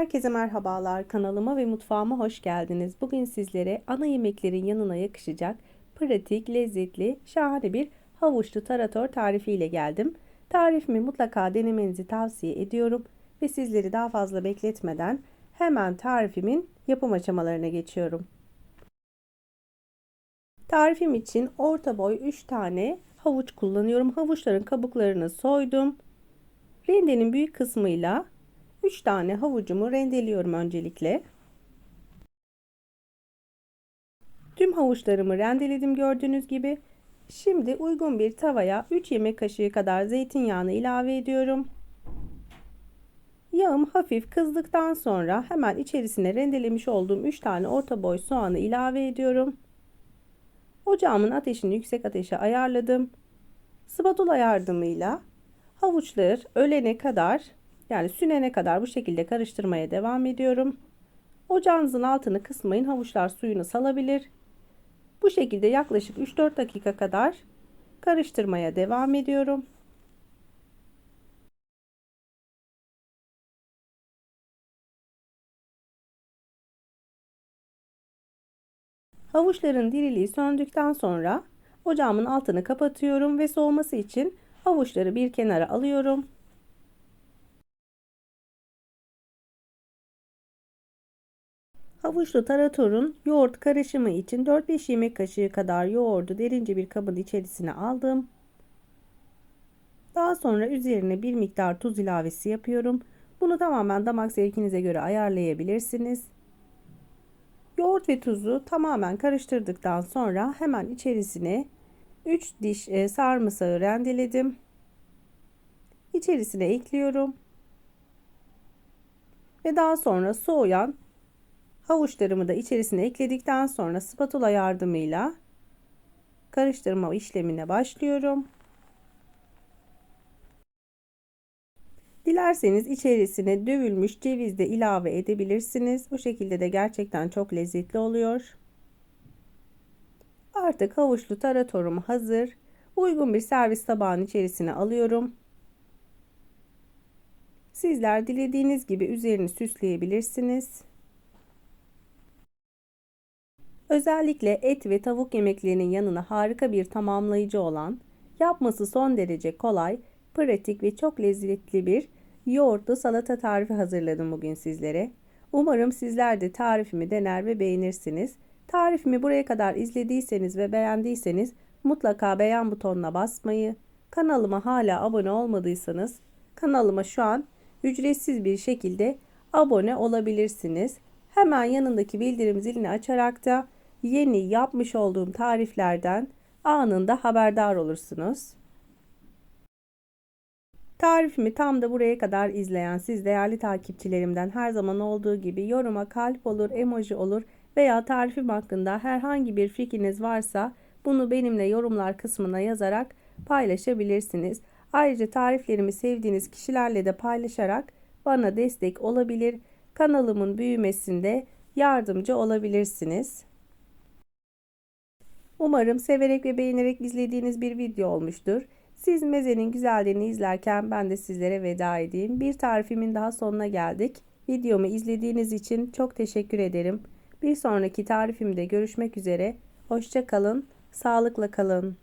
Herkese merhabalar. Kanalıma ve mutfağıma hoş geldiniz. Bugün sizlere ana yemeklerin yanına yakışacak pratik, lezzetli, şahane bir havuçlu tarator tarifi ile geldim. Tarifimi mutlaka denemenizi tavsiye ediyorum ve sizleri daha fazla bekletmeden hemen tarifimin yapım aşamalarına geçiyorum. Tarifim için orta boy 3 tane havuç kullanıyorum. Havuçların kabuklarını soydum. Rendenin büyük kısmıyla 3 tane havucumu rendeliyorum öncelikle. Tüm havuçlarımı rendeledim gördüğünüz gibi. Şimdi uygun bir tavaya 3 yemek kaşığı kadar zeytinyağını ilave ediyorum. Yağım hafif kızdıktan sonra hemen içerisine rendelemiş olduğum 3 tane orta boy soğanı ilave ediyorum. Ocağımın ateşini yüksek ateşe ayarladım. Spatula yardımıyla havuçlar ölene kadar yani sünene kadar bu şekilde karıştırmaya devam ediyorum. Ocağınızın altını kısmayın. Havuçlar suyunu salabilir. Bu şekilde yaklaşık 3-4 dakika kadar karıştırmaya devam ediyorum. Havuçların diriliği söndükten sonra ocağımın altını kapatıyorum ve soğuması için havuçları bir kenara alıyorum. Havuçlu taratorun yoğurt karışımı için 4-5 yemek kaşığı kadar yoğurdu derince bir kabın içerisine aldım. Daha sonra üzerine bir miktar tuz ilavesi yapıyorum. Bunu tamamen damak zevkinize göre ayarlayabilirsiniz. Yoğurt ve tuzu tamamen karıştırdıktan sonra hemen içerisine 3 diş e, sarımsağı rendeledim. İçerisine ekliyorum. Ve daha sonra soğuyan Havuçlarımı da içerisine ekledikten sonra spatula yardımıyla karıştırma işlemine başlıyorum. Dilerseniz içerisine dövülmüş ceviz de ilave edebilirsiniz. Bu şekilde de gerçekten çok lezzetli oluyor. Artık havuçlu taratorum hazır. Uygun bir servis tabağının içerisine alıyorum. Sizler dilediğiniz gibi üzerini süsleyebilirsiniz. Özellikle et ve tavuk yemeklerinin yanına harika bir tamamlayıcı olan, yapması son derece kolay, pratik ve çok lezzetli bir yoğurtlu salata tarifi hazırladım bugün sizlere. Umarım sizler de tarifimi dener ve beğenirsiniz. Tarifimi buraya kadar izlediyseniz ve beğendiyseniz mutlaka beğen butonuna basmayı, kanalıma hala abone olmadıysanız kanalıma şu an ücretsiz bir şekilde abone olabilirsiniz. Hemen yanındaki bildirim zilini açarak da yeni yapmış olduğum tariflerden anında haberdar olursunuz. Tarifimi tam da buraya kadar izleyen siz değerli takipçilerimden her zaman olduğu gibi yoruma kalp olur, emoji olur veya tarifim hakkında herhangi bir fikriniz varsa bunu benimle yorumlar kısmına yazarak paylaşabilirsiniz. Ayrıca tariflerimi sevdiğiniz kişilerle de paylaşarak bana destek olabilir, kanalımın büyümesinde yardımcı olabilirsiniz. Umarım severek ve beğenerek izlediğiniz bir video olmuştur. Siz mezenin güzelliğini izlerken ben de sizlere veda edeyim. Bir tarifimin daha sonuna geldik. Videomu izlediğiniz için çok teşekkür ederim. Bir sonraki tarifimde görüşmek üzere. Hoşça kalın, sağlıkla kalın.